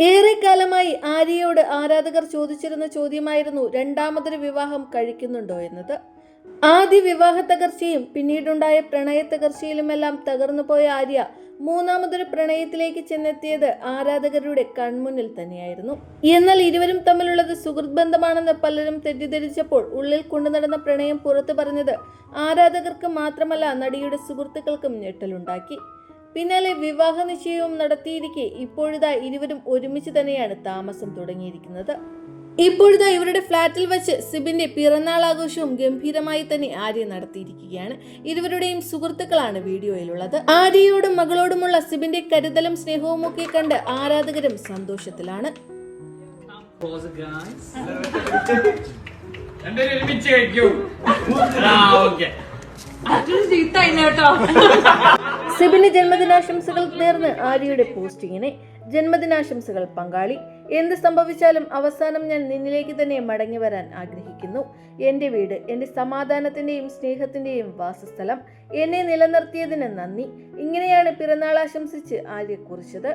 ഏറെക്കാലമായി ആര്യയോട് ആരാധകർ ചോദിച്ചിരുന്ന ചോദ്യമായിരുന്നു രണ്ടാമതൊരു വിവാഹം കഴിക്കുന്നുണ്ടോ എന്നത്. ആദ്യ വിവാഹ തകർച്ചയും പിന്നീടുണ്ടായ പ്രണയ തകർച്ചയിലുമെല്ലാം തകർന്നുപോയ ആര്യ മൂന്നാമതൊരു പ്രണയത്തിലേക്ക് ചെന്നെത്തിയത് ആരാധകരുടെ കൺമുന്നിൽ തന്നെയായിരുന്നു. എന്നാൽ ഇരുവരും തമ്മിലുള്ളത് സുഹൃത് ബന്ധമാണെന്ന് പലരും തെറ്റിദ്ധരിച്ചപ്പോൾ ഉള്ളിൽ കൊണ്ടുനടന്ന പ്രണയം പുറത്തു പറഞ്ഞത് ആരാധകർക്ക് മാത്രമല്ല നടിയുടെ സുഹൃത്തുക്കൾക്കും ഞെട്ടലുണ്ടാക്കി. പിന്നാലെ വിവാഹ നിശ്ചയവും നടത്തിയിരിക്കെ ഇപ്പോഴിതാ ഇരുവരും ഒരുമിച്ച് തന്നെയാണ് താമസം തുടങ്ങിയിരിക്കുന്നത്. ഇപ്പോഴിതാ ഇവരുടെ ഫ്ലാറ്റിൽ വെച്ച് സിബിന്റെ പിറന്നാൾ ആഘോഷവും ഗംഭീരമായി തന്നെ ആര്യ നടത്തിയിരിക്കുകയാണ്. ഇരുവരുടെയും സുഹൃത്തുക്കളാണ് വീഡിയോയിലുള്ളത്. ആര്യയോടും മകളോടുമുള്ള സിബിന്റെ കരുതലും സ്നേഹവും ഒക്കെ കണ്ട് ആരാധകരും സന്തോഷത്തിലാണ്. Pause സിബിന് ജന്മദിനാശംസകൾ നേർന്ന് ആര്യയുടെ പോസ്റ്റിങ്ങിനെ ജന്മദിനാശംസകൾ പങ്കാളി. എന്ത് സംഭവിച്ചാലും അവസാനം ഞാൻ നിന്നിലേക്ക് തന്നെ മടങ്ങി വരാൻ ആഗ്രഹിക്കുന്നു. എന്റെ വീട് എന്റെ സമാധാനത്തിന്റെയും സ്നേഹത്തിന്റെയും വാസസ്ഥലം എന്നെ നിലനിർത്തിയതിന് നന്ദി. ഇങ്ങനെയാണ് പിറന്നാൾ ആശംസിച്ച് ആര്യ കുറിച്ചത്.